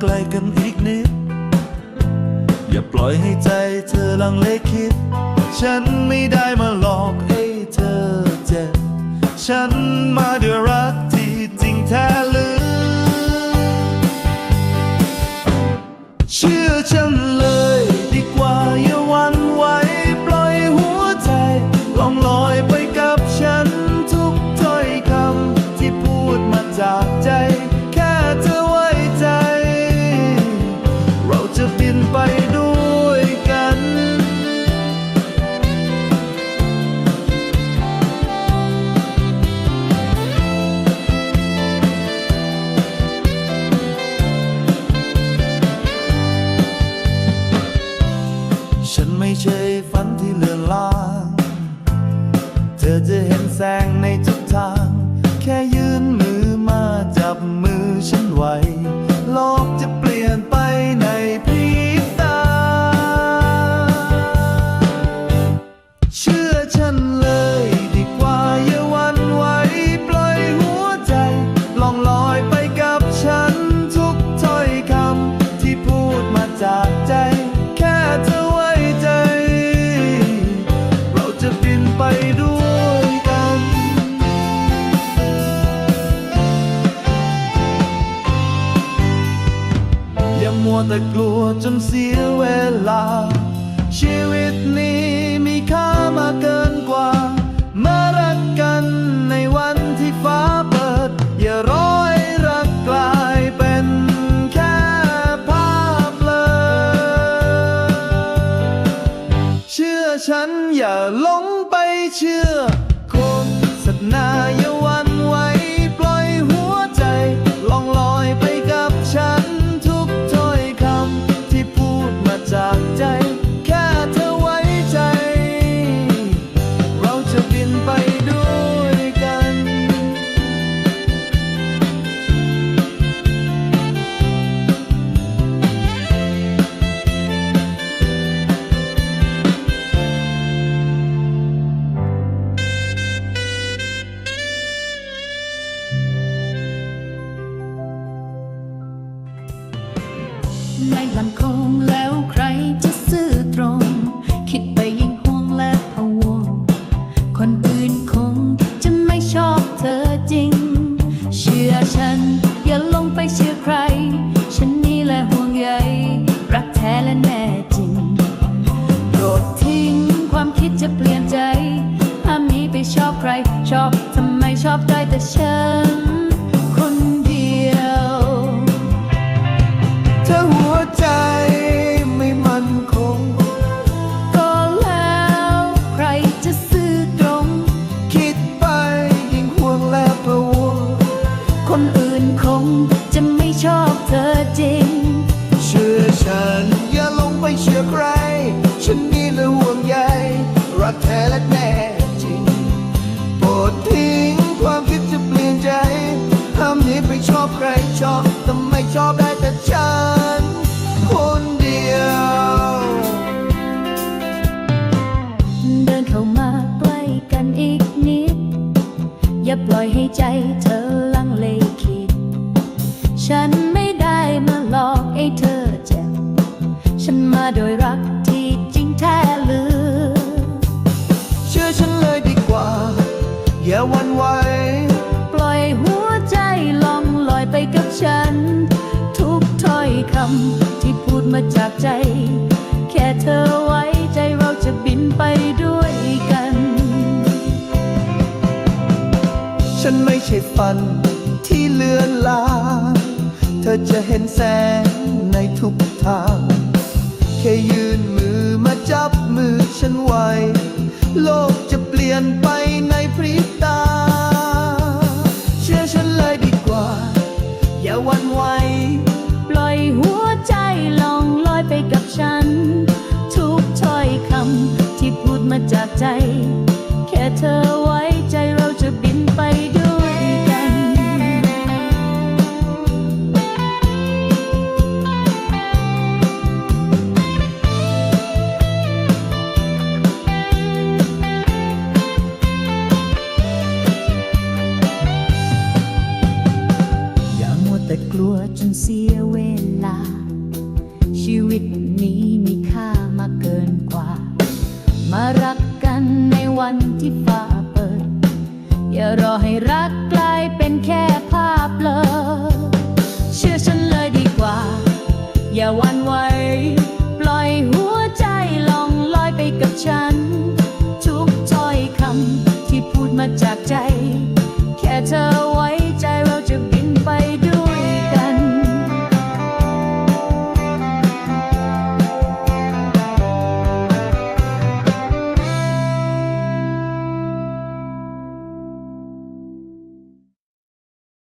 ใกลกันอีกนิด อย่าปล่อยให้ใจเธอลังเลคิด ฉันไม่ได้มาหลอกให้เธอเจ็บ ฉันมา ใช่ฝันที่เลือนลาง เธอจะเห็นแสงในทุกทาง แค่ยื่นมือมาจับมือฉันไว้ กลัวจนเสียเวลา ชีวิตนี้มีค่ามากเกินกว่า มารักกัน the show. job. าจากใจ แค่เธอไว้ใจเราจะบินไปด้วยกัน ฉันไม่ใช่ฝันที่เลือนลางเธอจะเห็นแสงในทุกทาง แค่ยืนมือมาจับมือฉันไว้ โลกจะเปลี่ยนไปในพริบตา แค่เธอไว้ใจเราจะบินไปด้วยกัน อย่ามัวแต่กลัวจนเสียเวลา ชีวิตนี้มีค่ามากเกินกว่า มารัก วันที่ฟ้าเปิด อย่ารอให้รักกลายเป็นแค่